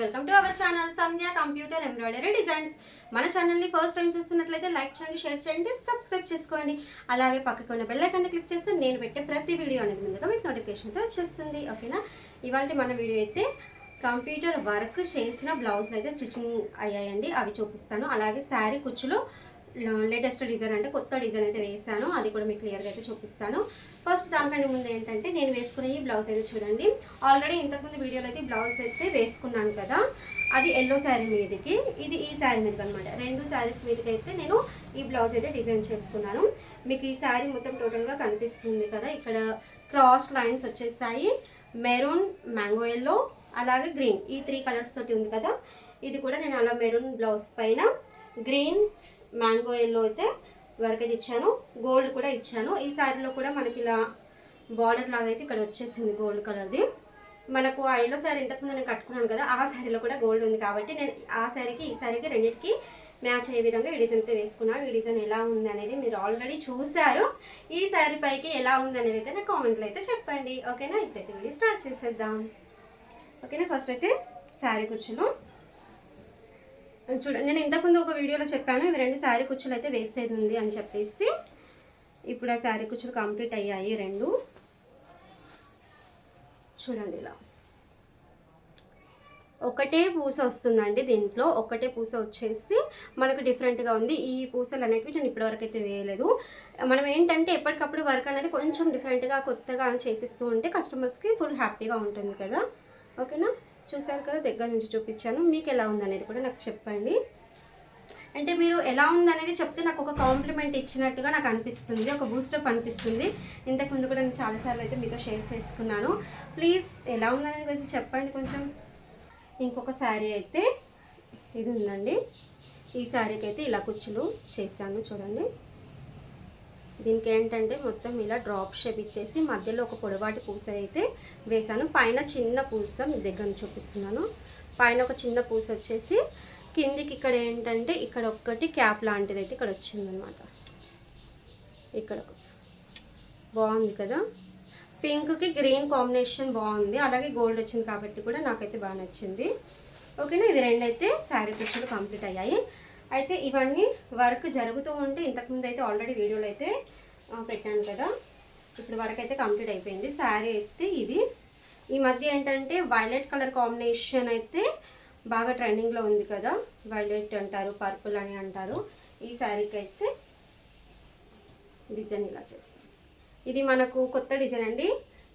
Welcome to our channel Sandhya computer embroidery designs. మన ఛానల్ని first time చూస్తున్నట్లయితే like చేయండి షేర్ చేయండి సబ్స్క్రైబ్ చేసుకోండి. అలాగే పక్కకు ఉన్న బెల్ ఐకాన్ని క్లిక్ చేస్తే నేను పెట్టే ప్రతి వీడియో అనేది ముందుగా మీకు నోటిఫికేషన్తో వచ్చేస్తుంది. ఓకేనా ఇవాళ మన వీడియో అయితే కంప్యూటర్ వర్క్ చేసిన బ్లౌజ్లు అయితే స్టిచ్చింగ్ అయ్యాయండి. అవి చూపిస్తాను. అలాగే శారీ కుచ్చులు లేటెస్ట్ డిజైన్ అంటే కొత్త డిజైన్ అయితే వేసాను అది కూడా మీకు క్లియర్గా అయితే చూపిస్తాను. ఫస్ట్ దానికంటే ముందు ఏంటంటే నేను వేసుకున్న ఈ బ్లౌజ్ అయితే చూడండి. ఆల్రెడీ ఇంతకుముందు వీడియోలో అయితే బ్లౌజ్ అయితే వేసుకున్నాను కదా. అది ఎల్లో శారీ మీదకి ఇది ఈ శారీ మీదకి అనమాట రెండు శారీస్ మీదకి అయితే నేను ఈ బ్లౌజ్ అయితే డిజైన్ చేసుకున్నాను. మీకు ఈ శారీ మొత్తం టోటల్గా కనిపిస్తుంది కదా. ఇక్కడ క్రాస్ లైన్స్ వచ్చేసాయి. మెరూన్ మ్యాంగో ఎల్లో అలాగే గ్రీన్ ఈ త్రీ కలర్స్ తోటి ఉంది కదా. ఇది కూడా నేను అలా మెరూన్ బ్లౌజ్ పైన గ్రీన్ మ్యాంగో ఎల్లో అయితే వర్క్ అయితే ఇచ్చాను. గోల్డ్ కూడా ఇచ్చాను. ఈ శారీలో కూడా మనకి ఇలా బార్డర్ లాగా అయితే ఇక్కడ వచ్చేసింది గోల్డ్ కలర్ది. మనకు ఆ ఎల్లో శారీ ఇంతకుముందు నేను కట్టుకున్నాను కదా ఆ శారీలో కూడా గోల్డ్ ఉంది కాబట్టి నేను ఆ శారీకి ఈ శారీకి రెండింటికి మ్యాచ్ అయ్యే విధంగా ఈ డిజైన్ అయితే వేసుకున్నాను. ఈ డిజైన్ ఎలా ఉంది అనేది మీరు ఆల్రెడీ చూశారు. ఈ శారీ పైకి ఎలా ఉంది అనేది అయితే నాకు కామెంట్లో అయితే చెప్పండి. ఓకేనా? ఇప్పుడైతే వీడియో స్టార్ట్ చేసేద్దాం. ఓకేనా? ఫస్ట్ అయితే శారీ కూర్చున్నాం. చూడండి నేను ఇంతకుముందు ఒక వీడియోలో చెప్పాను ఇవి రెండు శారీ కుచ్చులు అయితే వేసేది ఉంది అని చెప్పేసి. ఇప్పుడు ఆ శారీ కుచ్చులు కంప్లీట్ అయ్యాయి రెండు. చూడండి ఇలా. ఒకటే పూస వస్తుందండి దీంట్లో ఒకటే పూస వచ్చేసి మనకు డిఫరెంట్గా ఉంది. ఈ పూసలు అనేటివి నేను ఇప్పటివరకు అయితే వేయలేదు. మనం ఏంటంటే ఎప్పటికప్పుడు వర్క్ అనేది కొంచెం డిఫరెంట్గా కొత్తగా చేసిస్తూ ఉంటే కస్టమర్స్కి ఫుల్ హ్యాపీగా ఉంటుంది కదా. ఓకేనా? చూసారు కదా దగ్గర నుంచి చూపించాను. మీకు ఎలా ఉందనేది కూడా నాకు చెప్పండి. అంటే మీరు ఎలా ఉందనేది చెప్తే నాకు ఒక కాంప్లిమెంట్ ఇచ్చినట్టుగా నాకు అనిపిస్తుంది ఒక బూస్టప్ అనిపిస్తుంది. ఇంతకుముందు కూడా నేను చాలాసార్లు అయితే మీతో షేర్ చేసుకున్నాను. ప్లీజ్ ఎలా ఉందనేది కొంచెం చెప్పండి కొంచెం. ఇంకొక శారీ అయితే ఇది ఉందండి. ఈ శారీకి అయితే ఇలా కుచ్చులు చేశాను చూడండి. దీనికి ఏంటంటే మొత్తం ఇలా డ్రాప్ షేప్ ఇచ్చేసి మధ్యలో ఒక పొడవాటి పూస అయితే వేసాను పైన చిన్న పూస మీ దగ్గర చూపిస్తున్నాను. పైన ఒక చిన్న పూస వచ్చేసి కిందికి ఇక్కడ ఏంటంటే ఇక్కడ ఒక్కటి క్యాప్ లాంటిది అయితే ఇక్కడ వచ్చిందనమాట ఇక్కడ బాగుంది కదా? పింక్కి గ్రీన్ కాంబినేషన్ బాగుంది. అలాగే గోల్డ్ వచ్చింది కాబట్టి కూడా నాకైతే బాగా నచ్చింది. ఓకేనా? ఇది రెండు అయితే శారీ పిక్చర్లు కంప్లీట్ అయ్యాయి. అయితే ఇవన్నీ వర్క్ జరుగుతూ ఉంటే ఇంతకుముందు అయితే ఆల్రెడీ వీడియోలు అయితే పెట్టాను కదా. ఇప్పుడు వర్క్ అయితే కంప్లీట్ అయిపోయింది. శారీ అయితే ఇది. ఈ మధ్య ఏంటంటే వైలెట్ కలర్ కాంబినేషన్ అయితే బాగా ట్రెండింగ్లో ఉంది కదా. వైలెట్ అంటారు పర్పుల్ అని అంటారు. ఈ శారీకి అయితే డిజైన్ ఇలా చేస్తాం ఇది మనకు కొత్త డిజైన్ అండి.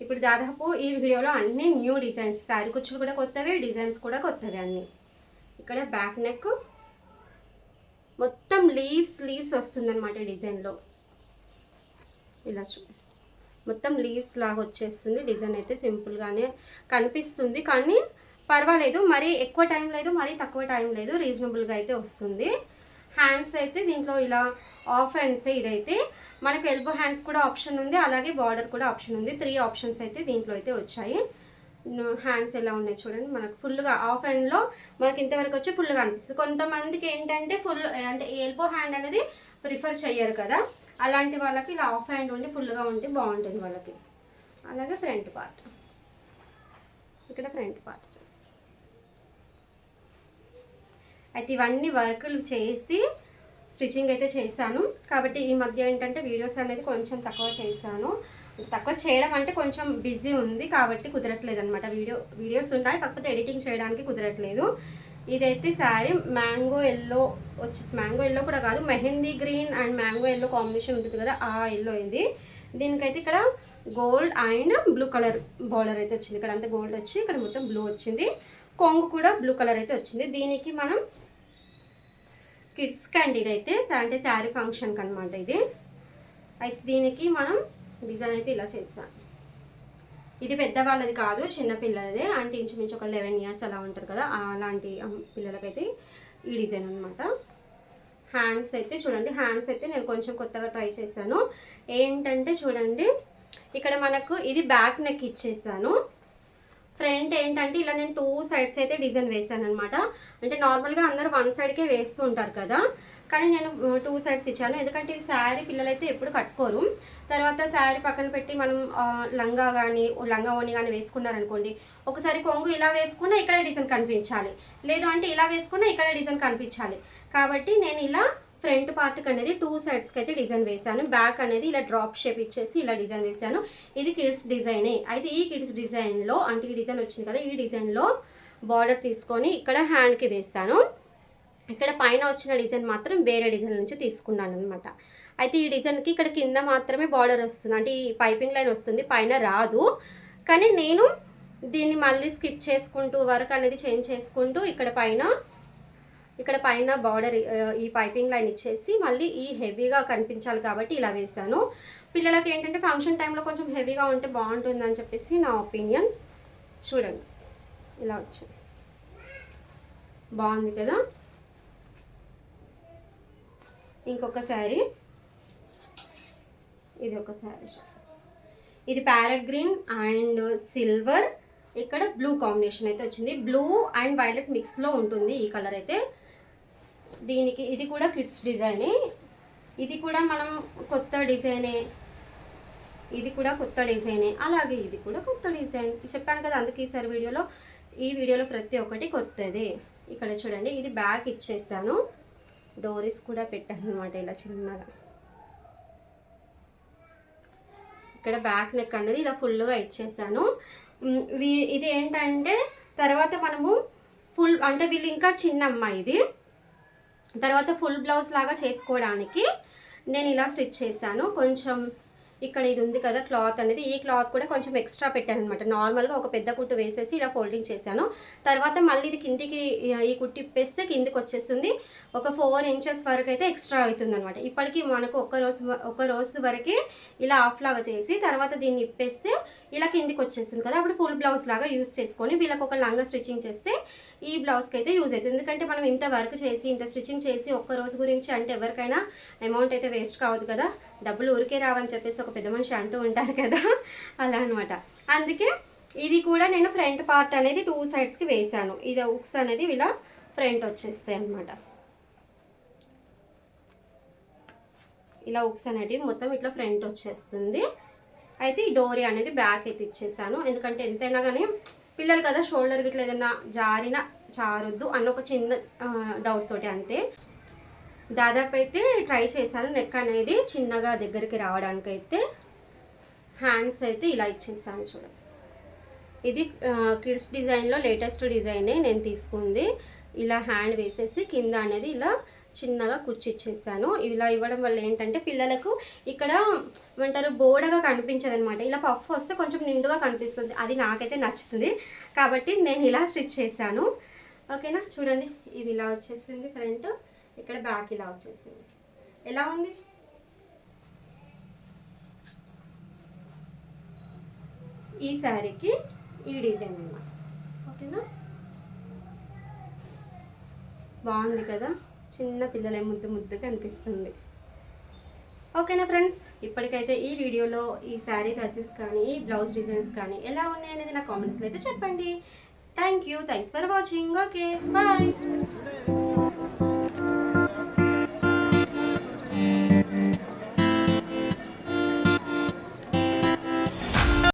ఇప్పుడు దాదాపు ఈ వీడియోలో అన్ని న్యూ డిజైన్స్ శారీ కుచ్చులు కూడా కొత్తవే డిజైన్స్ కూడా కొత్తవే అన్నీ. ఇక్కడ బ్యాక్ నెక్ మొత్తం లీవ్స్ లీవ్స్ వస్తుందన్నమాట ఈ డిజైన్లో ఇలా చూ మొత్తం లీవ్స్ లాగా వచ్చేస్తుంది డిజైన్ అయితే సింపుల్గానే కనిపిస్తుంది. కానీ పర్వాలేదు మరీ ఎక్కువ టైం లేదు మరీ తక్కువ టైం లేదు రీజనబుల్గా అయితే వస్తుంది. హ్యాండ్స్ అయితే దీంట్లో ఇలా ఆఫ్ హ్యాండ్స్ ఇదైతే మనకు ఎల్బో హ్యాండ్స్ కూడా ఆప్షన్ ఉంది అలాగే బార్డర్ కూడా ఆప్షన్ ఉంది. త్రీ ఆప్షన్స్ అయితే దీంట్లో అయితే వచ్చాయి. హ్యాండ్స్ ఎలా ఉన్నాయి చూడండి. మనకు ఫుల్గా ఆఫ్ హ్యాండ్లో మనకి ఇంతవరకు వచ్చి ఫుల్గా అనిపిస్తుంది. కొంతమందికి ఏంటంటే ఫుల్ అంటే ఎల్బో హ్యాండ్ అనేది ప్రిఫర్ చెయ్యరు కదా. అలాంటి వాళ్ళకి ఇలా ఆఫ్ హ్యాండ్ ఉండి ఫుల్గా ఉంటే బాగుంటుంది వాళ్ళకి. అలాగే ఫ్రంట్ పార్ట్. ఇక్కడ ఫ్రంట్ పార్ట్ చేస్తాం అయితే ఇవన్నీ వర్కులు చేసి స్టిచ్చింగ్ అయితే చేశాను. కాబట్టి ఈ మధ్య ఏంటంటే వీడియోస్ అనేది కొంచెం తక్కువ చేశాను. తక్కువ చేయడం అంటే కొంచెం బిజీ ఉంది కాబట్టి కుదరట్లేదు అనమాట వీడియో వీడియోస్ ఉన్నాయి కాకపోతే ఎడిటింగ్ చేయడానికి కుదరట్లేదు. ఇదైతే శారీ మ్యాంగో ఎల్లో వచ్చేసి మ్యాంగో ఎల్లో కూడా కాదు mehndi green and mango yellow combination ఉంటుంది కదా ఆ ఎల్లో ఇది దీనికైతే ఇక్కడ gold and blue colour border అయితే వచ్చింది. ఇక్కడ అంతా గోల్డ్ వచ్చి ఇక్కడ మొత్తం బ్లూ వచ్చింది. కొంగు కూడా బ్లూ కలర్ అయితే వచ్చింది. దీనికి మనం కిడ్స్కి అండి ఇదైతే అంటే శారీ ఫంక్షన్కి అనమాట ఇది. అయితే దీనికి మనం డిజైన్ అయితే ఇలా చేస్తాం. ఇది పెద్దవాళ్ళది కాదు చిన్నపిల్లలదే అంటే ఇంచుమించు ఒక లెవెన్ ఇయర్స్ అలా ఉంటారు కదా అలాంటి పిల్లలకైతే ఈ డిజైన్ అనమాట హ్యాండ్స్ అయితే చూడండి హ్యాండ్స్ అయితే నేను కొంచెం కొత్తగా ట్రై చేశాను. ఏంటంటే చూడండి ఇక్కడ మనకు ఇది బ్యాక్ నెక్ ఇచ్చేసాను. ఫ్రంట్ ఏంటంటే ఇలా నేను టూ సైడ్స్ అయితే డిజైన్ వేసాను అనమాట అంటే నార్మల్గా అందరూ వన్ సైడ్కే వేస్తూ ఉంటారు కదా. కానీ నేను టూ సైడ్స్ ఇచ్చాను. ఎందుకంటే ఈ శారీ పిల్లలైతే ఎప్పుడు కట్టుకోరు. తర్వాత శారీ పక్కన పెట్టి మనం లంగా కానీ లంగా ఓని కానీ వేసుకున్నారనుకోండి ఒకసారి కొంగు ఇలా వేసుకున్నా ఇక్కడ డిజైన్ కనిపించాలి. లేదు అంటే ఇలా వేసుకున్నా ఇక్కడ డిజైన్ కనిపించాలి. కాబట్టి నేను ఇలా ఫ్రంట్ పార్ట్కి అనేది టూ సైడ్స్కి అయితే డిజైన్ వేశాను. బ్యాక్ అనేది ఇలా డ్రాప్ షేప్ ఇచ్చేసి ఇలా డిజైన్ వేశాను. ఇది కిడ్స్ డిజైనే. అయితే ఈ కిడ్స్ డిజైన్లో అంటే ఈ డిజైన్ వచ్చింది కదా ఈ డిజైన్లో బార్డర్ తీసుకొని ఇక్కడ హ్యాండ్కి వేశాను. ఇక్కడ పైన వచ్చిన డిజైన్ మాత్రం వేరే డిజైన్ నుంచి తీసుకున్నాను అనమాట అయితే ఈ డిజైన్కి ఇక్కడ కింద మాత్రమే బార్డర్ వస్తుంది. అంటే ఈ పైపింగ్ లైన్ వస్తుంది పైన రాదు. కానీ నేను దీన్ని మళ్ళీ స్కిప్ చేసుకుంటూ వర్క్ అనేది చేంజ్ చేసుకుంటూ ఇక్కడ పైన ఇక్కడ పైన బార్డర్ ఈ పైపింగ్ లైన్ ఇచ్చేసి మళ్ళీ ఈ హెవీగా కనిపించాలి కాబట్టి ఇలా వేసాను పిల్లలకి ఏంటంటే ఫంక్షన్ టైంలో కొంచెం హెవీగా ఉంటే బాగుంటుందని చెప్పేసి నా ఒపీనియన్ చూడండి. ఇలా వచ్చింది బాగుంది కదా? ఇంకొక శారీ. ఇది ఒక శారీ. ఇది ప్యారెట్ గ్రీన్ అండ్ సిల్వర్ ఇక్కడ బ్లూ కాంబినేషన్ అయితే వచ్చింది. బ్లూ అండ్ వైలెట్ మిక్స్లో ఉంటుంది ఈ కలర్ అయితే. దీనికి ఇది కూడా కిడ్స్ డిజైనే. ఇది కూడా మనం కొత్త డిజైనే. ఇది కూడా కొత్త డిజైనే. అలాగే ఇది కూడా కొత్త డిజైన్. చెప్పాను కదా అందుకే ఈసారి వీడియోలో ఈ వీడియోలో ప్రతి ఒక్కటి కొత్తది. ఇక్కడ చూడండి ఇది బ్యాక్ ఇచ్చేసాను. డోరీస్ కూడా పెట్టాను అనమాట ఇలా చిన్నగా. ఇక్కడ బ్యాక్ నెక్ అనేది ఇలా ఫుల్గా ఇచ్చేసాను. వీ- ఇది ఏంటంటే తర్వాత మనము ఫుల్ అంటే వీళ్ళు ఇంకా చిన్న అమ్మాయి ఇది. తర్వాత ఫుల్ బ్లౌజ్ లాగా చేసుకోవడానికి నేను ఇలా స్టిచ్ చేశాను. కొంచెం ఇక్కడ ఇది ఉంది కదా క్లాత్ అనేది. ఈ క్లాత్ కూడా కొంచెం ఎక్స్ట్రా పెట్టాను అనమాట నార్మల్గా ఒక పెద్ద కుట్టు వేసేసి ఇలా ఫోల్డింగ్ చేశాను. తర్వాత మళ్ళీ ఇది కిందికి ఈ కుట్టు ఇప్పేస్తే కిందికి వచ్చేస్తుంది. ఒక ఫోర్ ఇంచెస్ వరకు అయితే ఎక్స్ట్రా అవుతుంది అనమాట ఇప్పటికి మనకు ఒక రోజు ఒక రోజు వరకే ఇలా ఆఫ్ లాగా చేసి తర్వాత దీన్ని ఇప్పేస్తే ఇలా కిందికి వచ్చేస్తుంది కదా. అప్పుడు ఫుల్ బ్లౌజ్ లాగా యూస్ చేసుకొని వీళ్ళకి ఒక లంగా స్టిచ్చింగ్ చేస్తే ఈ బ్లౌజ్కి అయితే యూజ్ అవుతుంది. ఎందుకంటే మనం ఇంత వర్క్ చేసి ఇంత స్టిచ్చింగ్ చేసి ఒక్క రోజు గురించి అంటే ఎవరికైనా అమౌంట్ అయితే వేస్ట్ కావద్దు కదా. డబ్బులు ఊరికే రావని చెప్పేసి ఒక పెద్ద మనిషి అంటూ ఉంటారు కదా. అలా అనమాట అందుకే ఇది కూడా నేను ఫ్రంట్ పార్ట్ అనేది టూ సైడ్స్కి వేసాను ఇది ఉక్స్ అనేది ఇలా ఫ్రంట్ వచ్చేస్తాయి అనమాట ఇలా ఉక్స్ అనేది మొత్తం ఇట్లా ఫ్రంట్ వచ్చేస్తుంది. అయితే ఈ డోరీ అనేది బ్యాక్ అయితే ఇచ్చేసాను. ఎందుకంటే ఎంతైనా కానీ పిల్లలు కదా షోల్డర్ గిట్ల ఏదైనా జారిన చారొద్దు అన్న ఒక చిన్న డౌట్ తోటి అంతే. దాదాపు అయితే ట్రై చేశాను. నెక్ అనేది చిన్నగా దగ్గరికి రావడానికి అయితే హ్యాండ్స్ అయితే ఇలా ఇచ్చేసాను చూడండి ఇది కిడ్స్ డిజైన్లో లేటెస్ట్ డిజైనే నేను తీసుకుంది. ఇలా హ్యాండ్ వేసేసి కింద అనేది ఇలా చిన్నగా కుర్చిచ్చేసాను ఇలా ఇవ్వడం వల్ల ఏంటంటే పిల్లలకు ఇక్కడ ఏమంటారు బోడగా కనిపించదు అనమాట ఇలా పఫ్ వస్తే కొంచెం నిండుగా కనిపిస్తుంది. అది నాకైతే నచ్చుతుంది. కాబట్టి నేను ఇలా స్టిచ్ చేశాను. ఓకేనా? చూడండి. ఇది ఇలా వచ్చేసింది ఫ్రంట్ ఇక్కడ బ్యాక్ ఇలా వచ్చేసింది. ఎలా ఉంది? ఈ శారీకి ఈ డిజైన్ అనమాట ఓకేనా? బాగుంది కదా? చిన్న పిల్లలే ముద్దు ముద్దుగా అనిపిస్తుంది. ఓకేనా ఫ్రెండ్స్? ఇప్పటికైతే ఈ వీడియోలో ఈ శారీ టచెస్ కానీ ఈ బ్లౌజ్ డిజైన్స్ కానీ ఎలా ఉన్నాయి అనేది నా కామెంట్స్లో అయితే చెప్పండి. Thank you thanks for watching okay bye